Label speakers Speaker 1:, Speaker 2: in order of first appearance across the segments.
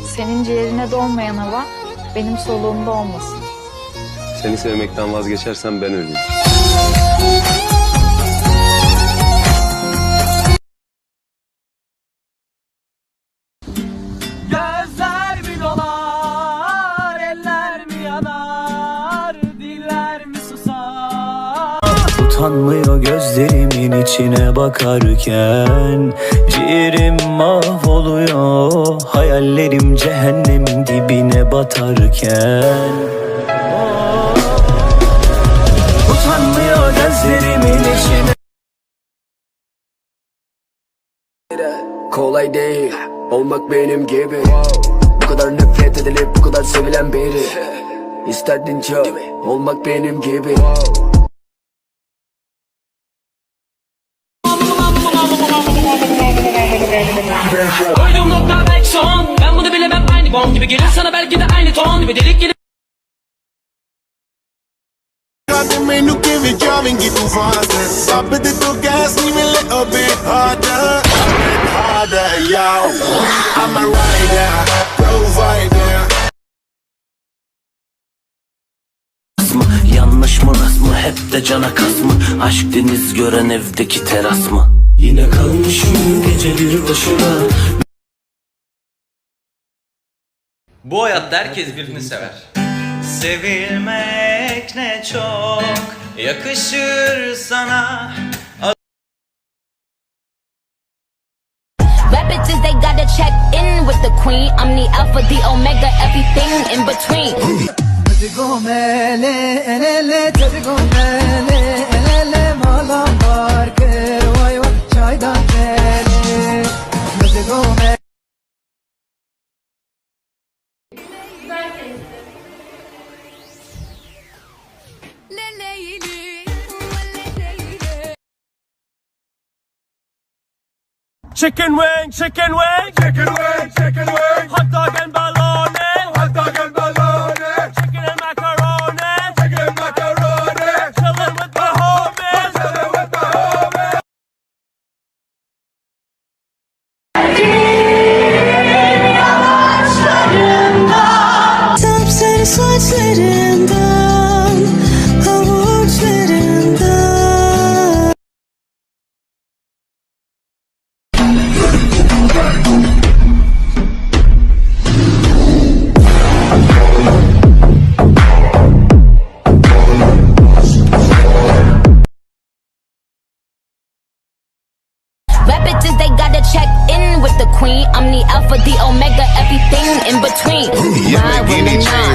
Speaker 1: Senin ciğerine dolmayan hava benim soluğumda olmasın.
Speaker 2: Seni sevmekten vazgeçersem ben öleyim.
Speaker 3: Gözler mi dolar, eller mi yanar, diller mi susar?
Speaker 4: Utanmıyor gözlerimin içine bakarken Ciğerim mahvoluyor Hayallerim cehennemin dibine batarken. Utanmıyor gözlerimin içine.
Speaker 5: Kolay değil olmak benim gibi. Bu kadar nefret edilip bu kadar sevilen biri. İsterdin çok olmak benim gibi
Speaker 3: Gelir sana belki de aynı ton Bir delik gelir
Speaker 6: tu fazes Sabe de tu gas me a little bit harder Harder, yo I'm a rider, provider?
Speaker 4: Yanlış mı rast mı? Hep de cana kas mı? Aşk deniz gören evdeki teras mı? Yine kalmışım gece bir başına
Speaker 7: Bu hayatta herkes birini sever. Sevilmek ne çok yakışır sana.
Speaker 8: Bitches, they gotta check in with the queen. I'm the alpha, the omega, everything in between.
Speaker 3: Chicken wing, chicken wing. Chicken wing, chicken wing. Hot dog and bologna
Speaker 8: alpha, the omega, everything in between. Ride with me now.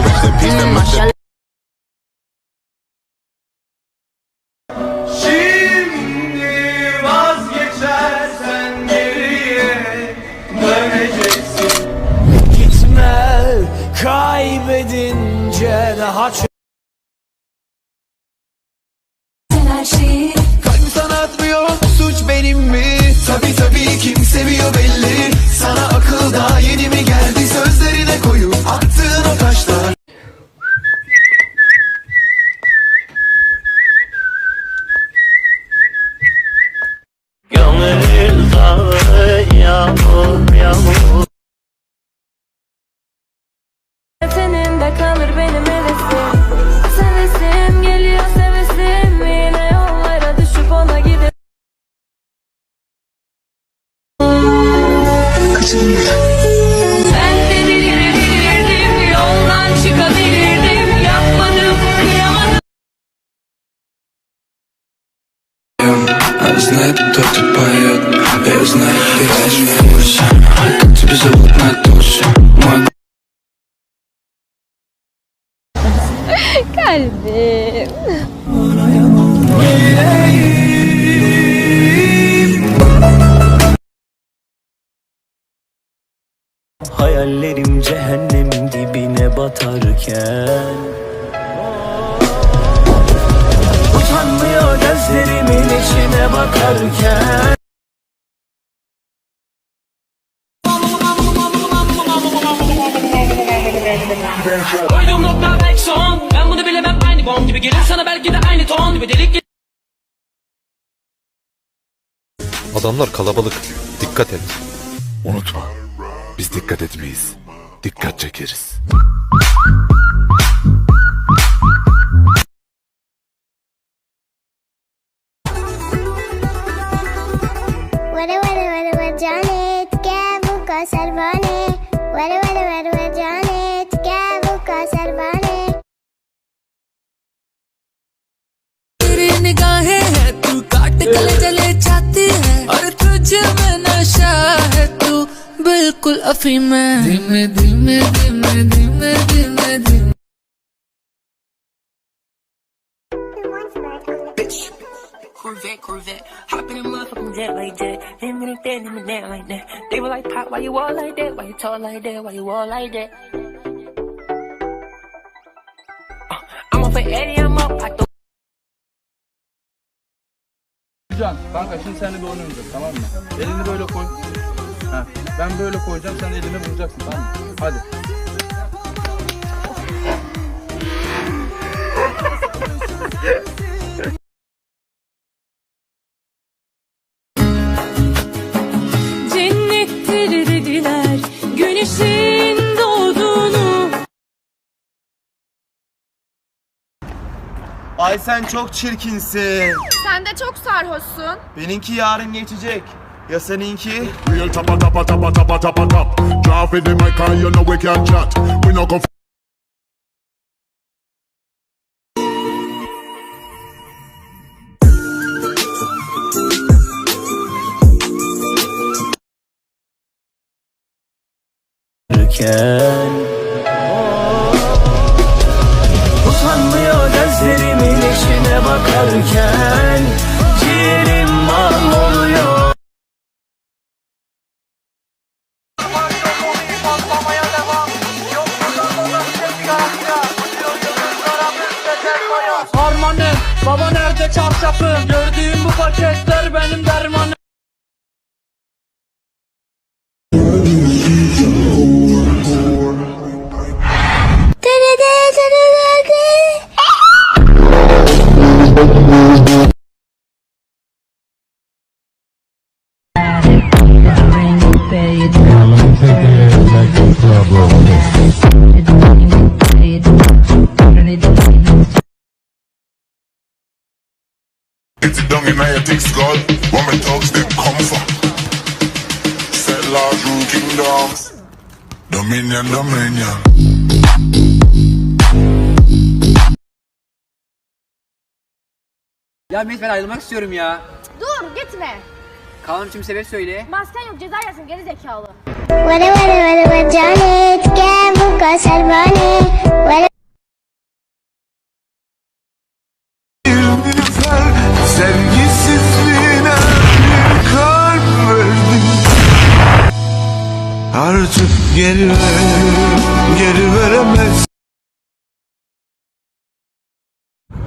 Speaker 9: Teninde kalır benim hevesim Sevesim geliyor sevesim Yine yollara düşüp ona gidip Ben de delirdim Yoldan çıkabilirdim Yapmadım kıyamadım
Speaker 5: А знает, кто ты поет Я знаю, ты в курсе А как тебе зовут на душе Мой
Speaker 4: Hayallerim cehennemin dibine batarken Utanmıyor gözlerimin içine bakarken
Speaker 3: Koyduğum nokta belki son Bond gibi gelir sana belki de aynı ton gibi delik
Speaker 10: Adamlar kalabalık. Dikkat et.
Speaker 6: Unutma. Biz dikkat etmeyiz. Dikkat çekeriz.
Speaker 11: What a what a Johnny, get book or Salvani. What
Speaker 12: a निगाहें हैं तू काट गले जले छाती है और तुझे में नशा है तू बिल्कुल धीमे धीमे धीमे धीमे धीमे
Speaker 13: Corvette, Corvette, hopping in motherfucking jet like that. Them minute that, them minute that like that. They were like, pop, why you all like that? Why you talk like that? Why you all like that? Uh, I'm off for 80.
Speaker 9: Can kanka şimdi seninle bir oyun oynayacağız tamam mı? Elini böyle koy. Ha, ben böyle koyacağım sen elini vuracaksın tamam mı? Hadi.
Speaker 14: Ay sen çok çirkinsin.
Speaker 3: Sen de çok sarhoşsun.
Speaker 14: Benimki yarın geçecek. Ya seninki?
Speaker 6: Real tapa tapa tapa tapa tapa tap. Drop in the mic and you know we can chat. We no go
Speaker 2: Erken
Speaker 9: Ya Mehmet ben ayrılmak istiyorum ya.
Speaker 3: Dur gitme.
Speaker 9: Kaan'ım şimdi sebep söyle.
Speaker 3: Masken yok ceza yersin geri zekalı.
Speaker 11: Vale vale vale vale canet
Speaker 14: gel bu kasar bana. Vale geri ver, geri veremez.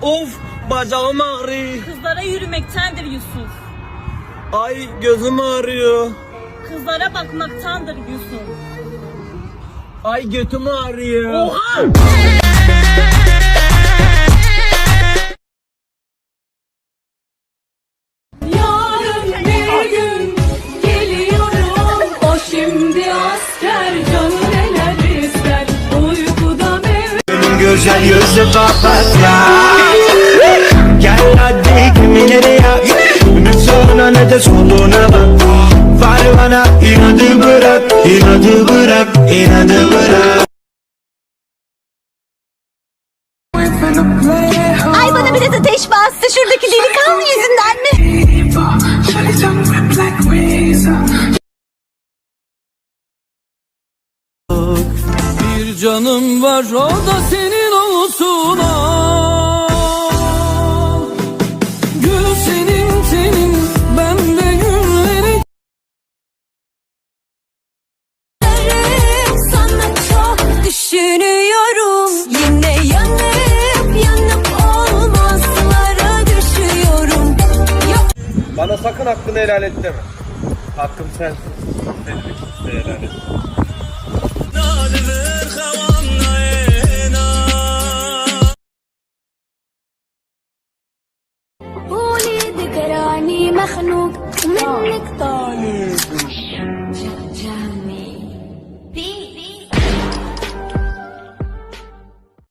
Speaker 9: Of bacağım ağrıyor.
Speaker 12: Kızlara yürümektendir Yusuf
Speaker 9: Ay gözüm ağrıyor.
Speaker 12: Kızlara bakmaktandır Yusuf
Speaker 9: Ay götüm ağrıyor. Oha!
Speaker 2: Güzel yüzü papatya. Gel hadi kimileri yap Ne sağına ne de soluna bak. Var bana inadı bırak inadı bırak inadı bırak.
Speaker 11: Ay bana biraz ateş bastı. Şuradaki delikanlı yüzünden mi?
Speaker 9: Bir canım var o da senin olsun al. Gül senin senin ben de gülleri
Speaker 12: Sana çok düşünüyorum Yine yanıp yanıp olmazlara düşüyorum Yok
Speaker 9: Bana sakın hakkını helal et deme. Hakkım sensin. De helal et.